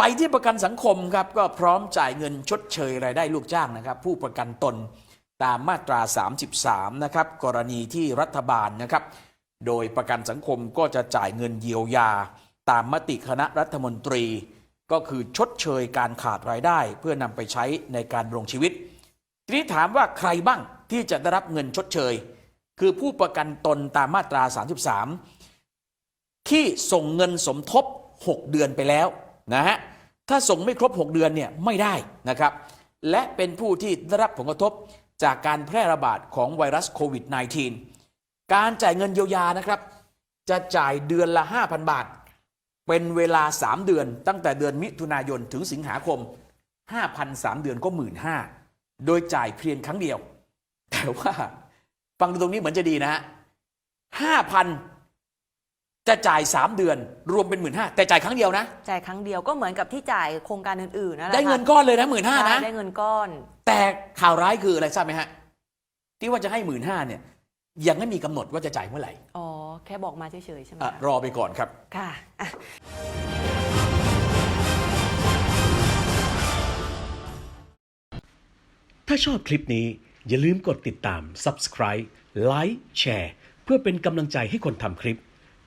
ไปที่ประกันสังคมครับก็พร้อมจ่ายเงินชดเชยรายได้ลูกจ้างนะครับ ผู้ประกันตนตามมาตรา 33 นะครับ กรณีที่รัฐบาลนะครับ โดยประกันสังคมก็จะจ่ายเงินเยียวยา ตามมติคณะรัฐมนตรี ก็คือชดเชยการขาดรายได้ เพื่อนำไปใช้ในการดำรงชีวิต ทีนี้ถามว่าใครบ้างที่จะได้รับเงินชดเชย คือผู้ประกันตนตามมาตรา 33 ที่ส่งเงินสมทบ 6 เดือนไปแล้วนะฮะ ถ้าส่งไม่ครบ 6 เดือนเนี่ยไม่ได้นะครับ และเป็นผู้ที่ได้รับผลกระทบจากการแพร่ระบาดของไวรัสโควิด -19 การจ่ายเงินเยียวยานะครับ จะจ่ายเดือนละ 5,000 บาท เป็นเวลา 3 เดือน ตั้งแต่เดือนมิถุนายนถึงสิงหาคม 5,000 3 เดือนก็15,000โดยจ่ายเพียงครั้งเดียว แต่ว่าฟังดูตรงนี้เหมือนจะดีนะฮะ5,000 จะจ่าย 3 เดือนรวมเป็น15,000แต่จ่ายครั้งเดียวนะ จ่ายครั้งเดียวก็เหมือนกับที่จ่ายโครงการอื่นๆนั่นแหละได้เงินค่ะก้อนเลยนะ15,000ใช่นะ ได้เงินก้อน แต่ข่าวร้ายคืออะไรทราบไหมฮะ ที่ว่าจะให้15,000เนี่ยยังไม่มีกำหนดว่าจะจ่ายเมื่อไหร่อ๋อ แค่บอกมาเฉยๆใช่ไหมอะคะรอไปก่อนครับ ค่ะอะ ถ้าชอบคลิปนี้อย่าลืมกดติดตาม Subscribe Like แชร์เพื่อเป็นกำลังใจให้คนทำคลิป